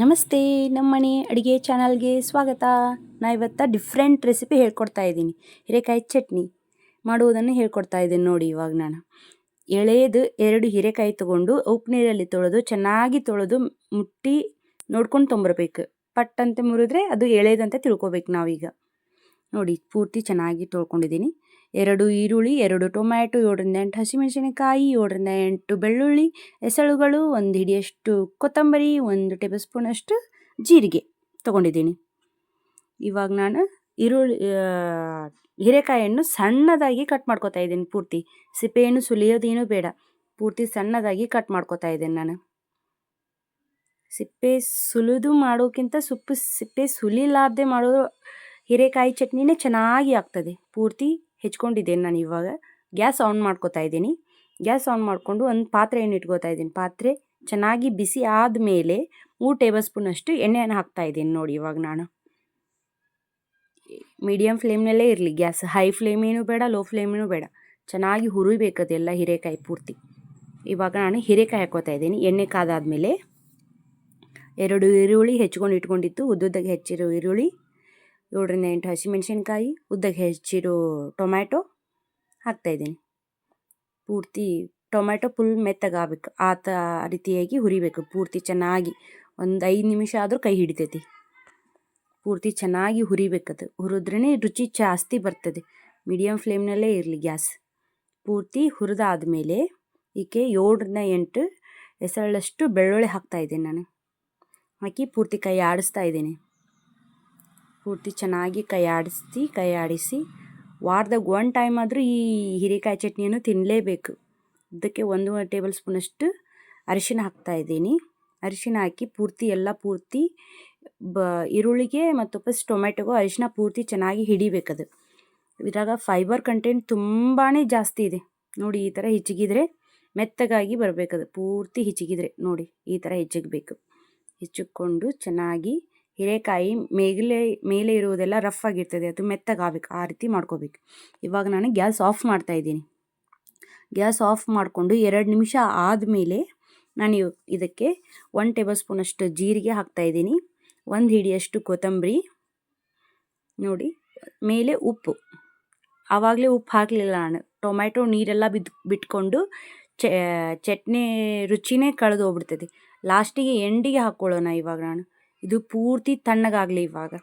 ನಮಸ್ತೆ ನಮ್ಮನೆ ಅಡುಗೆ ಚಾನಲ್ಗೆ ಸ್ವಾಗತ. ನಾ ಇವತ್ತು ಡಿಫ್ರೆಂಟ್ ರೆಸಿಪಿ ಹೇಳ್ಕೊಡ್ತಾ ಇದ್ದೀನಿ. ಹೀರೆಕಾಯಿ ಚಟ್ನಿ ಮಾಡುವುದನ್ನು ಹೇಳ್ಕೊಡ್ತಾ ಇದ್ದೀನಿ ನೋಡಿ ಇವಾಗ ನಾನು. ಎಳೆಯದು ಎರಡು ಹೀರೆಕಾಯಿ ತೊಗೊಂಡು ಉಪ್ಪು ನೀರಲ್ಲಿ ತೊಳೆದು, ಚೆನ್ನಾಗಿ ತೊಳೆದು ಮುಟ್ಟಿ ನೋಡ್ಕೊಂಡು ತೊಂಬರ್ಬೇಕು. ಪಟ್ಟಂತೆ ಮುರಿದ್ರೆ ಅದು ಎಳೆದಂತೆ ತಿಳ್ಕೊಬೇಕು ನಾವೀಗ. ನೋಡಿ, ಪೂರ್ತಿ ಚೆನ್ನಾಗಿ ತೊಳ್ಕೊಂಡಿದ್ದೀನಿ. ಎರಡು ಈರುಳ್ಳಿ, ಎರಡು ಟೊಮ್ಯಾಟೊ, ಏಳರಿಂದ ಎಂಟು ಹಸಿಮೆಣಸಿನಕಾಯಿ, ಏಳರಿಂದ ಎಂಟು ಬೆಳ್ಳುಳ್ಳಿ ಎಸಳುಗಳು ಒಂದು ಹಿಡಿಯಷ್ಟು ಕೊತ್ತಂಬರಿ, ಒಂದು ಟೇಬಲ್ ಸ್ಪೂನಷ್ಟು ಜೀರಿಗೆ ತೊಗೊಂಡಿದ್ದೀನಿ. ಇವಾಗ ನಾನು ಈರುಳ್ಳಿ ಹೀರೆಕಾಯಿಯನ್ನು ಸಣ್ಣದಾಗಿ ಕಟ್ ಮಾಡ್ಕೋತಾ ಇದ್ದೀನಿ ಪೂರ್ತಿ. ಸಿಪ್ಪೆಯನ್ನು ಸುಲಿಯೋದೇನೂ ಬೇಡ. ಪೂರ್ತಿ ಸಣ್ಣದಾಗಿ ಕಟ್ ಮಾಡ್ಕೋತಾ ಇದ್ದೀನಿ ನಾನು. ಸಿಪ್ಪೆ ಸುಲಿದು ಮಾಡೋಕ್ಕಿಂತ ಸುಪ್ಪು, ಸಿಪ್ಪೆ ಸುಲಿಲಾರ್ದೆ ಮಾಡೋ ಹೀರೆಕಾಯಿ ಚಟ್ನಿನೇ ಚೆನ್ನಾಗಿ ಆಗ್ತದೆ. ಪೂರ್ತಿ ಹೆಚ್ಕೊಂಡಿದ್ದೇನೆ ನಾನು ಇವಾಗ. ಗ್ಯಾಸ್ ಆನ್ ಮಾಡ್ಕೋತಾ ಇದ್ದೀನಿ. ಗ್ಯಾಸ್ ಆನ್ ಮಾಡಿಕೊಂಡು ಒಂದು ಪಾತ್ರೆಯನ್ನು ಇಟ್ಕೋತಾ ಇದ್ದೀನಿ. ಪಾತ್ರೆ ಚೆನ್ನಾಗಿ ಬಿಸಿ ಆದಮೇಲೆ ಮೂರು ಟೇಬಲ್ ಸ್ಪೂನಷ್ಟು ಎಣ್ಣೆಯನ್ನು ಹಾಕ್ತಾ ಇದ್ದೀನಿ ನೋಡಿ ಇವಾಗ ನಾನು. ಮೀಡಿಯಮ್ ಫ್ಲೇಮ್ನಲ್ಲೇ ಇರಲಿ ಗ್ಯಾಸ್. ಹೈ ಫ್ಲೇಮೇನೂ ಬೇಡ, ಲೋ ಫ್ಲೇಮೇನೂ ಬೇಡ. ಚೆನ್ನಾಗಿ ಹುರಿಬೇಕದೆಲ್ಲ ಹೀರೆಕಾಯಿ ಪೂರ್ತಿ. ಇವಾಗ ನಾನು ಹೀರೆಕಾಯಿ ಹಾಕೋತಾ ಇದ್ದೀನಿ. ಎಣ್ಣೆ ಕಾದಾದಮೇಲೆ ಎರಡು ಈರುಳ್ಳಿ ಹೆಚ್ಕೊಂಡು ಇಟ್ಕೊಂಡಿತ್ತು. ಉದ್ದುದ್ದಾಗಿ ಹೆಚ್ಚಿರೋ ಈರುಳ್ಳಿ ಏಳರಿಂದ ಎಂಟು ಹಸಿಮೆಣಸಿನ್ಕಾಯಿ ಉದ್ದಕ್ಕೆ ಹೆಚ್ಚಿರೋ ಟೊಮ್ಯಾಟೊ ಹಾಕ್ತಾಯಿದ್ದೀನಿ ಪೂರ್ತಿ ಟೊಮ್ಯಾಟೊ ಫುಲ್ ಮೆತ್ತಗಾಗಬೇಕು ಆ ತ ರೀತಿಯಾಗಿ ಹುರಿಬೇಕು. ಪೂರ್ತಿ ಚೆನ್ನಾಗಿ ಒಂದು ಐದು ನಿಮಿಷ ಆದರೂ ಕೈ ಹಿಡಿತೈತಿ. ಪೂರ್ತಿ ಚೆನ್ನಾಗಿ ಹುರಿಬೇಕದು ಹುರಿದ್ರೇ ರುಚಿ ಜಾಸ್ತಿ ಬರ್ತದೆ. ಮೀಡಿಯಮ್ ಫ್ಲೇಮ್ನಲ್ಲೇ ಇರಲಿ ಗ್ಯಾಸ್. ಪೂರ್ತಿ ಹುರಿದಾದ್ಮೇಲೆ ಈಕೆ ಏಳರಿಂದ ಎಂಟು ಎಸಳಷ್ಟು ಬೆಳ್ಳುಳ್ಳಿ ಹಾಕ್ತಾಯಿದ್ದೀನಿ ನಾನು. ಹಾಕಿ ಪೂರ್ತಿ ಕೈ ಆಡಿಸ್ತಾ ಇದ್ದೀನಿ. ಪೂರ್ತಿ ಚೆನ್ನಾಗಿ ಕೈ ಆಡಿಸಿ ಕೈ ಆಡಿಸಿ ವಾರದಾಗ ಒನ್ ಟೈಮ್ ಆದರೂ ಈ ಹೀರೆಕಾಯಿ ಚಟ್ನಿಯನ್ನು ತಿನ್ನಲೇಬೇಕು ಇದಕ್ಕೆ ಒಂದು ಟೇಬಲ್ ಸ್ಪೂನಷ್ಟು ಅರಿಶಿನ ಹಾಕ್ತಾಯಿದ್ದೀನಿ ಅರಿಶಿನ ಹಾಕಿ ಪೂರ್ತಿ ಎಲ್ಲ ಪೂರ್ತಿ ಬ, ಈರುಳ್ಳಿಗೆ ಮತ್ತು ಫಸ್ಟ್ ಟೊಮೆಟೊಗೂ ಅರಿಶಿನ ಪೂರ್ತಿ ಚೆನ್ನಾಗಿ ಹಿಡಿಬೇಕದು ಇದ್ರಾಗ ಫೈಬರ್ ಕಂಟೆಂಟ್ ತುಂಬಾ ಜಾಸ್ತಿ ಇದೆ. ನೋಡಿ, ಈ ಥರ ಹೆಚ್ಚಿಗಿದ್ರೆ ಮೆತ್ತಗಾಗಿ ಬರಬೇಕದು. ಪೂರ್ತಿ ಹಿಚಗಿದ್ರೆ ನೋಡಿ, ಈ ಥರ ಹೆಚ್ಚಿಗಬೇಕು. ಹೆಚ್ಚಿಕೊಂಡು ಚೆನ್ನಾಗಿ ಹೀರೆಕಾಯಿ ಮೇಗಲೆ, ಮೇಲೆ ಇರುವುದೆಲ್ಲ ರಫ್ ಆಗಿರ್ತದೆ. ಅದು ಮೆತ್ತಗಾಗಬೇಕು ಆ ರೀತಿ ಮಾಡ್ಕೋಬೇಕು. ಇವಾಗ ನಾನು ಗ್ಯಾಸ್ ಆಫ್ ಮಾಡ್ತಾ ಇದ್ದೀನಿ. ಗ್ಯಾಸ್ ಆಫ್ ಮಾಡಿಕೊಂಡು ಎರಡು ನಿಮಿಷ ಆದಮೇಲೆ ನಾನು ಇದಕ್ಕೆ ಒನ್ ಟೇಬಲ್ ಸ್ಪೂನಷ್ಟು ಜೀರಿಗೆ ಹಾಕ್ತಾಯಿದ್ದೀನಿ ಒಂದು ಹಿಡಿಯಷ್ಟು ಕೊತ್ತಂಬರಿ. ನೋಡಿ, ಮೇಲೆ ಉಪ್ಪು. ಆವಾಗಲೇ ಉಪ್ಪು ಹಾಕಲಿಲ್ಲ ನಾನು. ಟೊಮ್ಯಾಟೊ ನೀರೆಲ್ಲ ಬಿದ್ದು ಬಿಟ್ಕೊಂಡು ಚಟ್ನಿ ರುಚಿನೇ ಕಳೆದು ಹೋಗ್ಬಿಡ್ತದೆ. ಲಾಸ್ಟಿಗೆ ಎಂಡಿಗೆ ಹಾಕ್ಕೊಳ್ಳೋಣ ಇವಾಗ ನಾನು. ಇದು ಪೂರ್ತಿ ತಣ್ಣಗಾಗಲಿ ಇವಾಗ.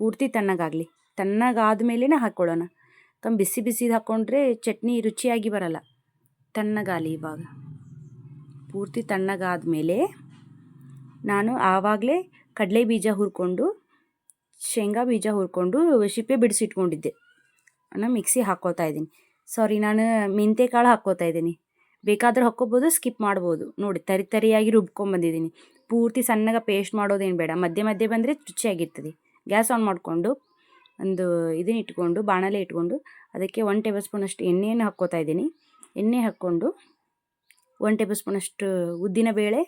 ಪೂರ್ತಿ ತಣ್ಣಗಾಗಲಿ. ತಣ್ಣಗಾದ ಮೇಲೇ ಹಾಕ್ಕೊಳ್ಳೋಣ. ಕಮ್ ಬಿಸಿ ಬಿಸಿದು ಹಾಕ್ಕೊಂಡ್ರೆ ಚಟ್ನಿ ರುಚಿಯಾಗಿ ಬರಲ್ಲ. ತಣ್ಣಗಾಲಿ ಇವಾಗ. ಪೂರ್ತಿ ತಣ್ಣಗಾದ ಮೇಲೆ ನಾನು ಆವಾಗಲೇ ಕಡಲೆ ಬೀಜ ಹುರ್ಕೊಂಡು, ಶೇಂಗಾ ಬೀಜ ಹುರ್ಕೊಂಡು ಸಿಪ್ಪೆ ಬಿಡಿಸಿಟ್ಕೊಂಡಿದ್ದೆ. ನಾನು ಮಿಕ್ಸಿ ಹಾಕ್ಕೋತಾ ಇದ್ದೀನಿ. ಸಾರಿ, ನಾನು ಮೆಂತೆ ಕಾಳು ಹಾಕ್ಕೋತಾ ಇದ್ದೀನಿ. ಬೇಕಾದ್ರೆ ಹಾಕ್ಕೋಬೋದು, ಸ್ಕಿಪ್ ಮಾಡ್ಬೋದು. ನೋಡಿ, ತರಿ ತರಿಯಾಗಿ ರುಬ್ಕೊಂಬಂದಿದ್ದೀನಿ ಪೂರ್ತಿ ಸಣ್ಣಗೆ ಪೇಸ್ಟ್ ಮಾಡೋದೇನು ಬೇಡ. ಮಧ್ಯೆ ಮಧ್ಯೆ ಬಂದರೆ ರುಚಿಯಾಗಿರ್ತದೆ. ಗ್ಯಾಸ್ ಆನ್ ಮಾಡಿಕೊಂಡು ಒಂದು ಇದನ್ನ ಇಟ್ಕೊಂಡು, ಬಾಣಲೆ ಇಟ್ಕೊಂಡು ಅದಕ್ಕೆ ಒನ್ ಟೇಬಲ್ ಸ್ಪೂನಷ್ಟು ಎಣ್ಣೆಯನ್ನು ಹಾಕ್ಕೋತಾ ಇದ್ದೀನಿ. ಎಣ್ಣೆ ಹಾಕ್ಕೊಂಡು ಒನ್ ಟೇಬಲ್ ಸ್ಪೂನಷ್ಟು ಉದ್ದಿನ ಬೇಳೆ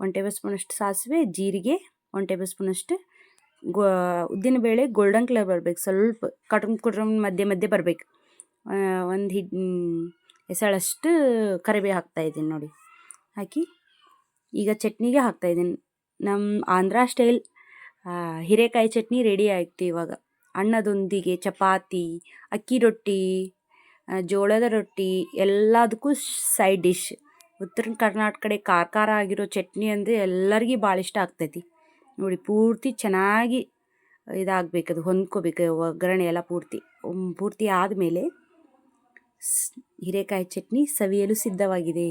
ಒನ್ ಟೇಬಲ್ ಸ್ಪೂನಷ್ಟು ಸಾಸಿವೆ, ಜೀರಿಗೆ ಒನ್ ಟೇಬಲ್ ಸ್ಪೂನಷ್ಟು ಗೋ, ಉದ್ದಿನ ಬೇಳೆ ಗೋಲ್ಡನ್ ಕಲರ್ ಬರಬೇಕು. ಸ್ವಲ್ಪ ಕಟ್ರಮ್ ಕುಟ್ರಮ್ ಮಧ್ಯೆ ಮಧ್ಯೆ ಬರಬೇಕು. ಒಂದು ಹಿಡ್ ಎಸಳಷ್ಟು ಕರಿಬೇವು ಹಾಕ್ತಾಯಿದ್ದೀನಿ ನೋಡಿ. ಹಾಕಿ ಈಗ ಚಟ್ನಿಗೆ ಹಾಕ್ತಾಯಿದ್ದೀನಿ ನಮ್ಮ ಆಂಧ್ರ ಸ್ಟೈಲ್ ಹೀರೆಕಾಯಿ ಚಟ್ನಿ ರೆಡಿ ಆಯಿತು ಇವಾಗ. ಅನ್ನದೊಂದಿಗೆ ಚಪಾತಿ, ಅಕ್ಕಿ ರೊಟ್ಟಿ ಜೋಳದ ರೊಟ್ಟಿ, ಎಲ್ಲದಕ್ಕೂ ಸೈಡ್ ಡಿಶ್ ಉತ್ತರ ಕರ್ನಾಟಕ ಕಡೆ ಖಾರ ಖಾರ ಆಗಿರೋ ಚಟ್ನಿ ಅಂದರೆ ಎಲ್ಲರಿಗೂ ಭಾಳ ಇಷ್ಟ ಆಗ್ತೈತಿ. ನೋಡಿ, ಪೂರ್ತಿ ಚೆನ್ನಾಗಿ ಇದಾಗಬೇಕದು ಹೊಂದ್ಕೋಬೇಕು ಒಗ್ಗರಣೆ ಎಲ್ಲ ಪೂರ್ತಿ. ಪೂರ್ತಿ ಆದಮೇಲೆ ಹೀರೆಕಾಯಿ ಚಟ್ನಿ ಸವಿಯಲು ಸಿದ್ಧವಾಗಿದೆ.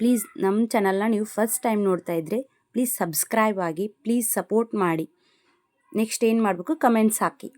ಪ್ಲೀಸ್ ನಮ್ಮ ಚಾನಲ್ನ ನೀವು ಫಸ್ಟ್ ಟೈಮ್ ನೋಡ್ತಾ ಇದ್ರೆ ಪ್ಲೀಸ್ ಸಬ್ಸ್ಕ್ರೈಬ್ ಆಗಿ ಪ್ಲೀಸ್ ಸಪೋರ್ಟ್ ಮಾಡಿ. ನೆಕ್ಸ್ಟ್ ಏನು ಮಾಡಬೇಕು? ಕಮೆಂಟ್ಸ್ ಹಾಕಿ.